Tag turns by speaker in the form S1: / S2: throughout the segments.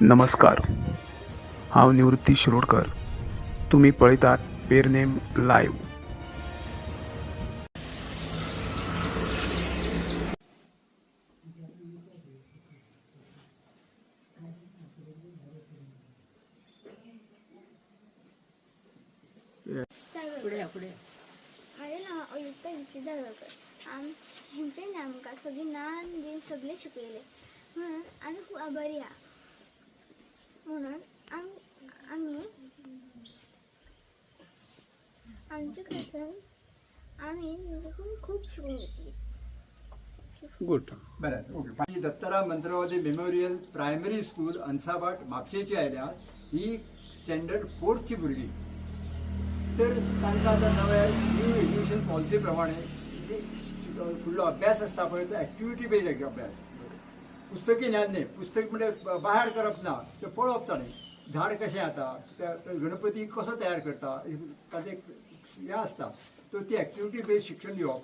S1: नमस्कार. हांव निवृत्ती शिरोडकर. तुमी पळयतात पेरनेम लायव्ह
S2: अयुक्त दिवची जळगांवकर आम हेंच्यानी आमकां सगळी नान बीन सगळें शिकयलें म्हणून आमी खूब आभारी आहा म्हणून आम आमी आमच्या क्लासान आमी खूब खूब शिकून घेतली.
S1: गुड
S3: बरं okay Dattaram Mantravadi memorial primary school अंसाबाट म्हापशेची आयल्या ही स्टँडर्ड फोर्थची भुरगीं तर तांकां आतां नव्या न्यू एज्युकेशन पॉलिसी प्रमाणे जे फुडलो अभ्यास आसता पळय तो एक्टिविटी बेज अभ्यास पुस्तकी ज्ञान न्ही पुस्तक म्हणजे बाहेर करप ना ते पळोवप ताणें झाड कशें जाता त्या गणपती कसो तयार करता? ताजें हें आसता तो ती एक्टिविटी बेज शिक्षण दिवप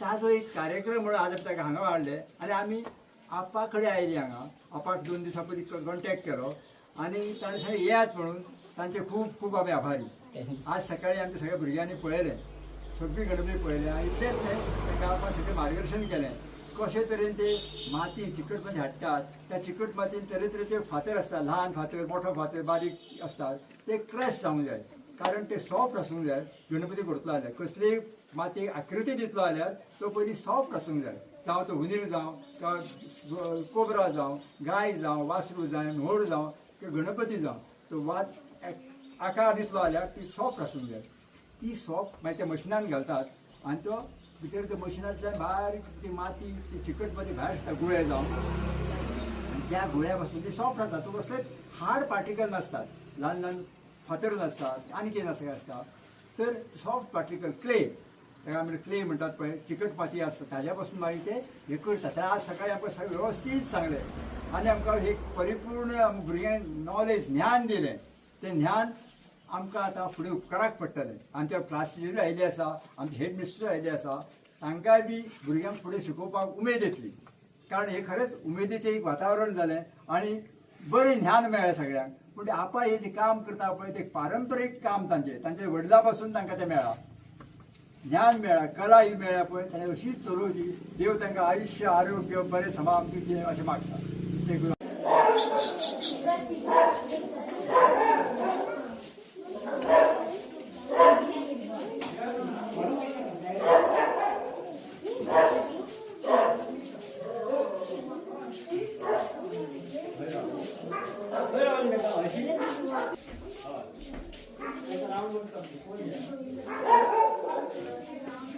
S3: ताजो एक कार्यक्रम म्हणून आज ताका हांगा हाडले आनी आमी आपा कडेन आयली हांगा. आपाक दोन दिसां पयलीं कॉन्टेक्ट केलो. आनी ताणें सांगलें येयात म्हणून. तांचे खूब खूब आमी आभारी. आज सकाळी आमच्या सगळ्या भुरग्यांनी पळयलें. सगळी गणपती पळयले. आनी तेच तें ताका आपाक सगळें मार्गदर्शन केलें. कशे तरेन ते माती चिकटमध्ये हाडटात त्या चिकट मातयेन तरेतरेचे फातर आसतात ल्हान फातर मोठो फातर बारीक असतात ते क्रॅश जावंक जाय कारण ते सॉफ्ट आसूंक जाय गणपती करतलो जाल्यार कसलीय माती आकृती दितलो जाल्यार तो पयलीं सॉफ्ट आसूंक जाय जावं तो हुनीर जावं किंवां कोबरा जावं गाय जावं वासरू जावं व्हड जावं किंवा गणपती जावं तो वाद आकार दितलो जाल्यार ती सॉफ्ट आसूंक जाय ती सॉफ्ट मागीर त्या मशिनान घालतात आनी तो भितर त्या मशिनांतल्यान बारीक ती माती ती चिकट माती भायर आसता गुळे जावन आनी त्या गुळ्या पासून ती सॉफ्ट जाता तो कसले हार्ड पार्टिकल नासतात. ल्हान ल्हान फातर नासतात आनी कितें आसा आसता तर सॉफ्ट पार्टिकल क्ले ताका आमी क्ले म्हणटात पळय चिकट माती आसता ताज्या पासून मागीर ते हे करतात. तर आज सकाळी आमकां सगळें वेवस्थीत सांगलें आनी आमकां एक परिपूर्ण आमकां भुरग्यांक नॉलेज ज्ञान दिलें तें ज्ञान आमकां आतां फुडें उपकाराक पडटलें आनी क्लास टिचरूय आयली आसा आमचे हेड मिस्टर आयले आसा. तांकांय बी भुरग्यांक फुडें शिकोवपाक उमेद येतली. कारण हे खरेंच उमेदीचें एक वातावरण जालें आनी बरें ज्ञान मेळ्ळें सगळ्यांक. पूण आपा हे जें काम करता पळय तें पारंपरीक काम तांचें तांचे वडिला पासून तांकां तें मेळ्ळा ज्ञान मेळ्ळा कला ही मेळ्ळ्या पळय ताणें अशीच चलोवची. देव तांकां आयुश्य आरोग्य बरें समाम दिवचें अशें मागता ते Thank you.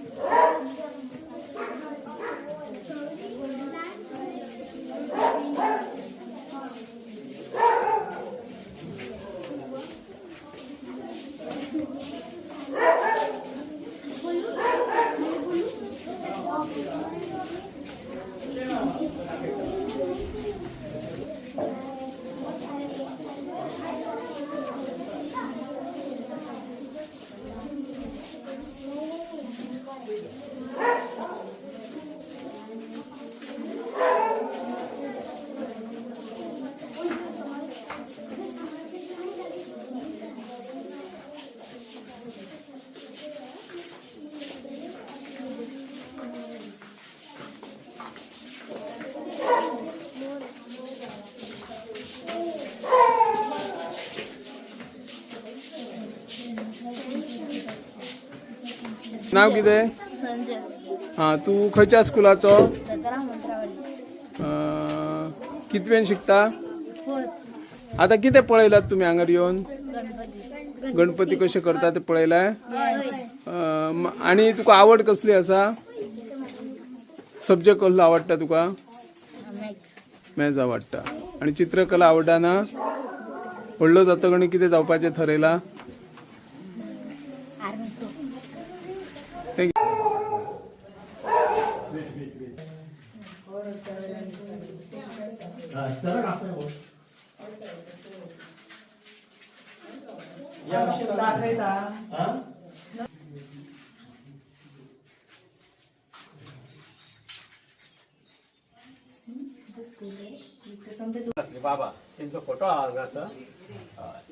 S1: नाव कितें
S2: संजय.
S1: हां तूं खंयच्या स्कुलाचो?
S2: दत्तराम मंत्रावली
S1: अं, कितवेन शिकता? आता कितें पळयलात तुमी हांगर येवन
S2: गणपती.
S1: कशे करता ते पळयलाय अं, म- आणि तुका आवड कसली आसा सब्जेक्ट कसलो आवडटा तुका? मॅथ्स आवडटा आणि चित्रकला आवडटा ना? व्हडलो जातकणी कितें जावपाचें थरयलां थँक्यू
S4: just बाबा त्यांचा फोटो आला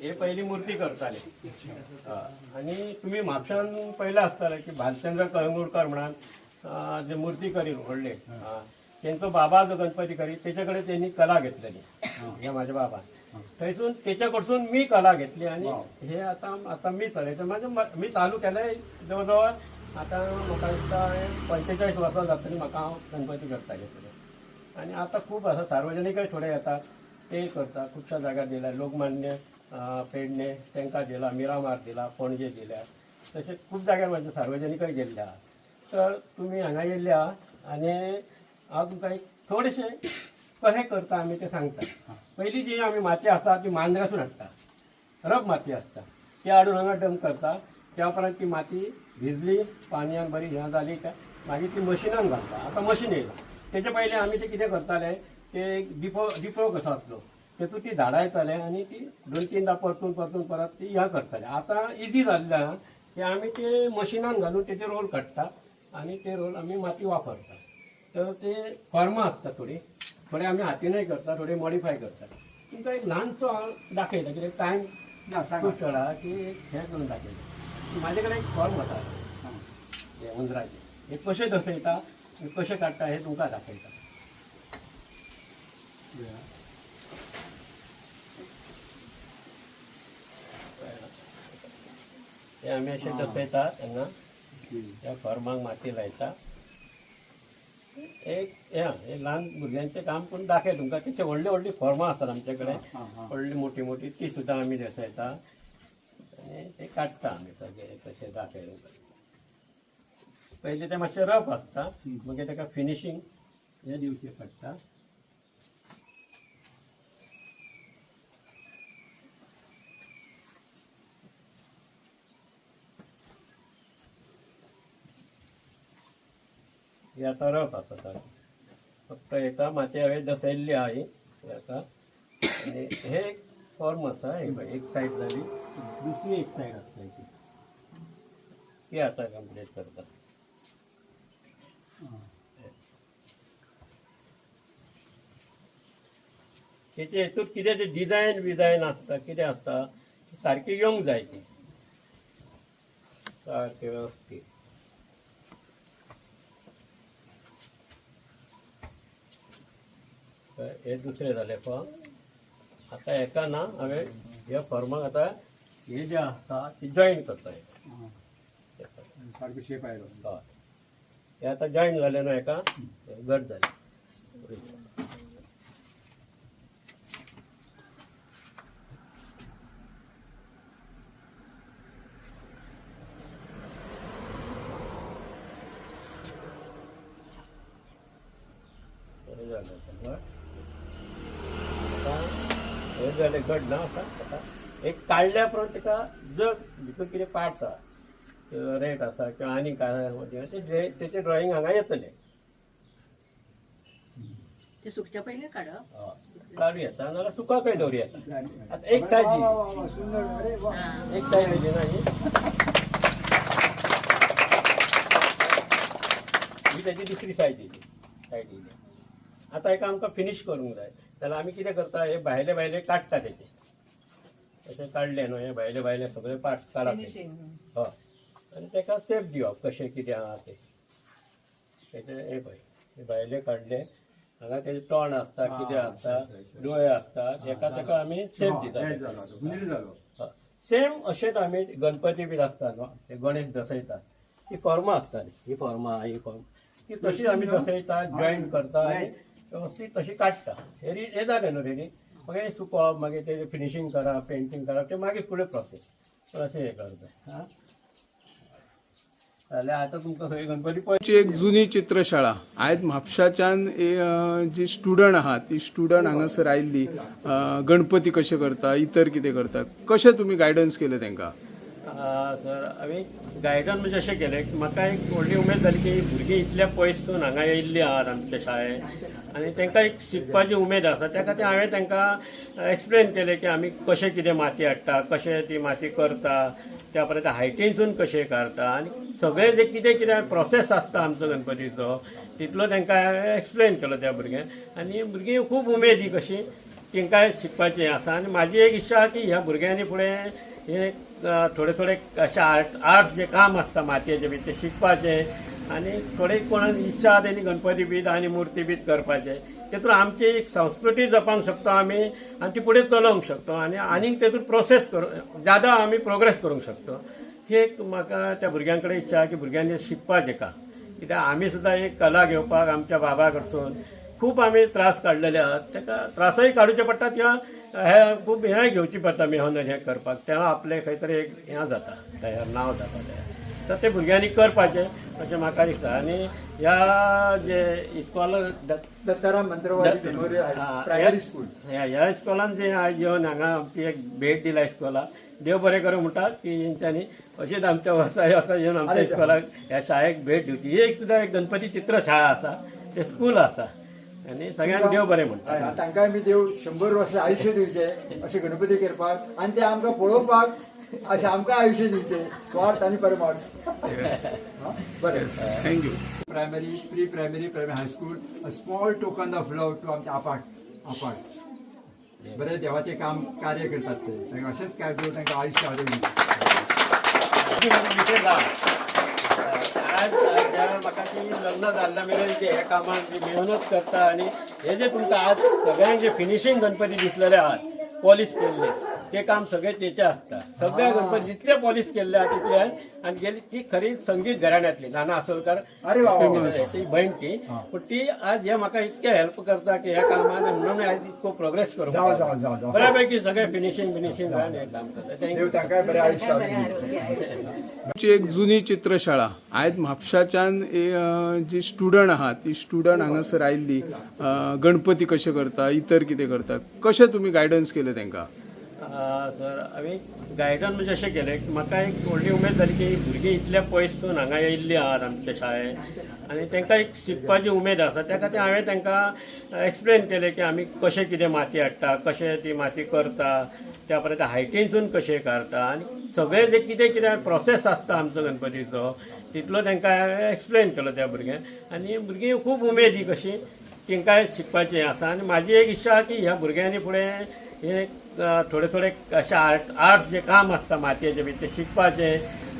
S4: हे पहिली मूर्ती करताले. आणि तुम्ही म्हापशान पयला आसताले की भालचंद्र कळंगूटकर म्हणून जे मूर्ती करी व्हडले. त्यांचो बाबा जो गणपती करी त्याच्याकडे त्यांनी कला घेतलेली. हे. माझ्या बाबा. थंयसून त्याच्या कडसून मी कला घेतली आणि हे आता आता मी चलयता म्हणजे म- मी चालू केलंय जवळजवळ आता म्हाका दिसता पंचेचाळीस वर्सां जातली म्हाका हांव गणपती करताले सगळे आणि आता खूप असं सार्वजनिकय थोडे येतात. ते करता खुबश्या जाग्यार दिल्या लोकमान्य पेडणे तांकां दिला मिरामार दिला पणजे दिल्या. तशें खूप जाग्यार म्हणजे सार्वजनिकय गेल्ले आहात तर तुम्ही हांगा येयल्ले आनी हांव तुमकां एक थोडेशें कशें करता आमी तें सांगता. पयलीं जी आमी माती आसा ती मांद्रासून हाडटा रब माती आसता ती हाडून हांगा डंप करता त्या उपरांत ती माती भिजली पानयान बरी ह्या जाली काय मागीर ती मशिनान घालता आतां मशीन येयला तेच्या पयलीं आमी ते कितें करताले ते डिपो डिपो कसो आसलो तेतून ती झाडां येताले आनी ती दोन तीनदा परतून परतून परत ती ह्या करताले. आतां इजी जाल्लें आहा की आमी ते मशिनान घालून तेचे रोल काडटा आनी ते रोल आमी माती वापरता. तर ते फॉर्मां आसता थोडी. थोडे आमी हातीनय करता थोडे मॉडिफाय करता. तुमकां एक ल्हानसो हांव दाखयता कितें टायम वेळा की हें करून दाखयता म्हाजे कडेन एक फॉर्म आसा हे. उंदराचे. हे कशे दसयता आनी कशे काडटा हे तुमकां दाखयता हे आमी अशे दसयतात हांगा त्या फॉर्माक माती लायता एक हे ल्हान भुरग्यांचें काम करून दाखय तुमकां. कितले व्हडली व्हडली फॉर्मां आसात आमचे कडेन व्हडली मोठी मोठी ती सुद्दां आमी दसयता आनी ते काडटा आमी सगळे तशें दाखय तुमकां पयलीं ते मातशें रफ आसता मागीर ताका फिनिशींग हे दिवचें पडटा याचा रस रफ आसा फक्त एका माती हवे दसयल्ली आहे ही ही आनी हे एक फॉर्म आसा हे एक सायड जाली दुसरी एक सायड असायची ती. ती आता कंप्लीट करता तेचे हेतूत कितें ते डिजायन बिजायन आसता कितें आसता ती सारकी येवंक जाय ती सारके व्यवस्थीत. हे दुसरे जाले फॉर्म आता एका ना हांवें ह्या फॉर्माक आतां हे जे आसता ते जॉईन करता हे.
S3: सारको शेप आयलो
S4: हय हे आतां जॉईन जाले न्हू एका घट जाले. आता हे जाले घट ना आता. आता एक काडल्या उपरांत तेका जग भितर कितें पार्ट्स आहा. रेट आसा किंवा आनी काय ड्रे- तेचे ड्रॉइंग हांगा येतले.
S5: ते सुकच्या पहिले काढप
S4: हय. काडू येता नाल्यार सुकाकय दवरी येता आता एक सायज
S3: वा,
S4: दिली.
S3: वा, वा, वा, सुंदर. अरे वा.
S4: एक सायज ना ही? ही त्याची दुसरी सायज सायड आता एक आमकां फिनिश करूंक जाय जाल्यार आमी कितें करता हे भायले भायले काडटा तेचे तशें काडले न्हू हे भायले भायले सगळे पार्ट्स काडप. हय आनी ताका सेफ दिवप कशें कितें आहा ते. हे पळय हे भायले काडले हांगा तेजे तोंड आसता कितें आसता डोळे आसतात एका ताका आमी सेफ दिता सेम अशेंच आमी गणपती बी आसता न्हू ते गणेश दसयतात ती फॉर्मां आसताली ही फॉर्मां ही फॉर्म ती तशी आमी दसयता जॉईन करता आनी व्यवस्थित तशी काडटा हे हे जालें न्हू रेडी मागीर हे सुकोवप मागीर तेजे फिनिशींग करप पेंटींग करप ते मागीर फुडें प्रोसेस अशें हे करता हां? जाल्यार आतां तुमकां खंय गणपती पळय
S1: एक जुनी चित्रशाळा आयज म्हापशाच्यान जी स्टुडंट आहात ती स्टुडंट हांगासर आयिल्ली गणपती कशें करता इतर कितें करता कशें तुमी गायडन्स केलें तेंकां
S4: सर हांवें गायडन म्हणजे अशें केलें की म्हाका एक व्हडली उमेद जाली की भुरगीं इतल्या पयसून हांगा येयल्लीं आहात आमच्या शाळेंत. आनी तांकां एक शिकपाची उमेद आसा त्या खातीर हांवें तांकां एक्सप्लेन केलें की आमी कशें कितें माती हाडटा कशें ती माती करता त्या परत हायटीनसून कशें काडटा आनी सगळें जें कितें कितें प्रोसेस आसता आमचो गणपतीचो तितलो तांकां हांवें एक्सप्लेन केलो त्या भुरग्यांक आनी भुरगीं खूब उमेदी कशी तांकां शिकपाचें आसा आनी म्हाजी एक इच्छा आहा की ह्या भुरग्यांनी फुडें हे थोडे थोडे अशें आर्ट आर्ट्स जे काम आसता मातयेचे बी ते शिकपाचें आनी थोडे कोणाक इच्छा आहा तेणी गणपती बीत आनी मूर्ती बीत करपाचें तेतून आमची एक संस्कृती जपांक शकतो आमी आनी ती फुडें चलोवंक शकतो. आनी आनीक तेतून प्रोसेस करूं जादा आमी प्रोग्रेस करूंक शकतो. ही एक म्हाका त्या भुरग्यां कडेन इच्छा आहा की भुरग्यांनी शिकपाचें का? कित्याक आमी सुद्दां एक कला घेवपाक आमच्या बाबा कडसून खूब आमी त्रास काडलेले आहात. ताका त्रासय काडूचे पडटा किंवा हे खूब हें घेवची पडटा मेहनत हें करपाक तेव्हा आपलें खंय तरी एक हें जाता तयार नांव जाता तयार तर ते भुरग्यांनी करपाचें अशें म्हाका दिसता आनी ह्या जे इस्कॉलर
S3: दत्ताराम हाय-
S4: इस्कॉलान जे आज येवन हांगा आमची एक भेट दिला इस्कॉलाक देव बरें करूं म्हणटा की हेंच्यांनी अशीच आमच्या वर्साय वर्सा येवन आमच्या इस्कॉलाक ह्या शाळेक भेट दिवची ही एक सुद्दां एक गणपती चित्र शाळा आसा ते स्कूल आसा आनी सगळ्यांक देव बरें म्हणटा
S3: हय, तांकां आमी देव शंबर वर्सां आयुश्य दिवचें अशें गणपती करपाक आनी ते आमकां पळोवपाक अशें आमकां आयुश्य दिवचें स्वार्थ आनी परमार्थ. हा? बरें.
S1: Thank you
S3: primary pre primary primary high school a small token of love to आमचे आपाट आपाट. बरें देवाचें काम कार्य करतात ते. तांकां अशेंच काय देव तांकां आयुश्य हाडून
S4: आज ज्या म्हाका ती लग्न जाल्ल्या मेरेन जे हे कामान जी मेहनत करता आनी हे जे तुमकां आज सगळ्यांक जे फिनिशींग गणपती दिसलेले आहात पॉलिश केल्ले. ते काम सगळे तेचे आसता सगळे गणपती जितले पॉलिश केल्ले आहा तितले आहेत. आनी गेली ती खरी संगीत घराण्यांतली नाना
S3: वा.
S4: ती बहीण ती. पूण ती आज हे म्हाका इतके हेल्प करता की ह्या कामान म्हणून आज इतको प्रोग्रेस करूं बऱ्यापैकी सगळे फिनिशिंग फिनिशिंग हे काम करता.
S1: आमची एक जुनी चित्रशाळा आयज म्हापशाच्यान जी स्टुडंट आहात ती स्टुडंट हांगासर आयिल्ली. गणपती कशे करता इतर कितें करता कशें तुमी गायडन्स केलें तांकां
S4: सर हांवें गायडन म्हणजे अशें केलें की म्हाका एक व्हडली उमेद जाली की भुरगीं इतले पयसून हांगा येयल्लीं आहात आमच्या शाळेंत. आनी तांकां एक शिकपाची उमेद आसा त्या खातीर हांवें तांकां एक्सप्लेन केलें की आमी कशें कितें माती हाडटा कशें ती माती करता त्या परत हायटीनसून कशें काडटा आनी सगळें जें कितें कितें प्रोसेस आसता आमचो गणपतीचो तितलो तांकां एक्सप्लेन केलो त्या भुरग्यांक आनी भुरगीं खूब उमेद ही कशी तेंकां शिकपाचें आसा आनी म्हाजी एक इच्छा आहा की ह्या भुरग्यांनी फुडें हे थोडे थोडे अशें आर्ट आर्ट्स जे काम आसता मातयेचे बी ते शिकपाचे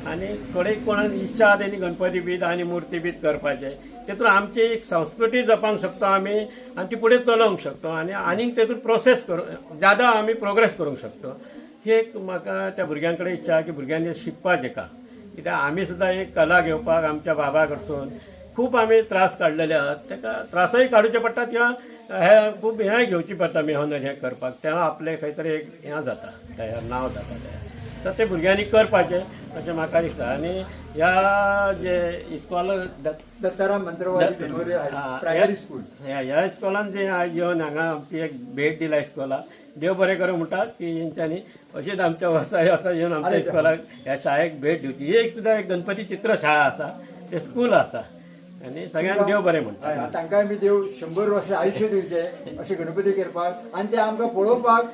S4: आनी थोडे कोणाक इच्छा आहा तेणी गणपती बीत आनी मूर्ती बीत करपाचें तेतून आमची एक संस्कृती जपांक शकतो आमी आणि ती फुडें चलोवंक शकतो. आनी आनीक तेतून प्रोसेस करूं जादा आमी प्रोग्रेस करूंक शकतो. ही एक म्हाका त्या भुरग्यां कडेन इच्छा आहा की भुरग्यांनी शिकपाचें का? कित्याक आमी सुद्दां एक कला घेवपाक आमच्या बाबा कडसून खूब आमी त्रास काडलेले आहात. ताका त्रासही काडूचे पडटा किंवा हे खूब हें घेवची पडटा मेहनत हें करपाक. तेव्हा आपलें खंय तरी एक हें जाता तयार नांव जाता तयार तर ते भुरग्यांनी करपाचें अशें म्हाका दिसता. आनी ह्या जे इस्कॉलर
S3: दत्ताराम प्रायमरी स्कूल.
S4: ह्या इस्कॉलान जे आज येवन हांगा आमची एक भेट दिला इस्कॉलाक देव बरें करूं म्हणटा की हेंच्यांनी अशीच आमच्या वर्साय वर्सा येवन आमच्या इस्कॉलाक ह्या शाळेक भेट दिवची. ही एक सुद्दां एक गणपती चित्र शाळा आसा ते स्कूल आसा. आनी सगळ्यांक देव बरें म्हणटा
S3: हय, तांकां आमी देव शंबर वर्सां आयुश्य दिवचें अशें गणपती करपाक आनी ते आमकां पळोवपाक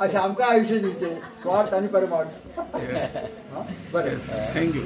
S3: अशें आमकां आयुश्य दिवचें स्वार्थ आनी परमार्थ. हा? बरें.
S1: थँक्यू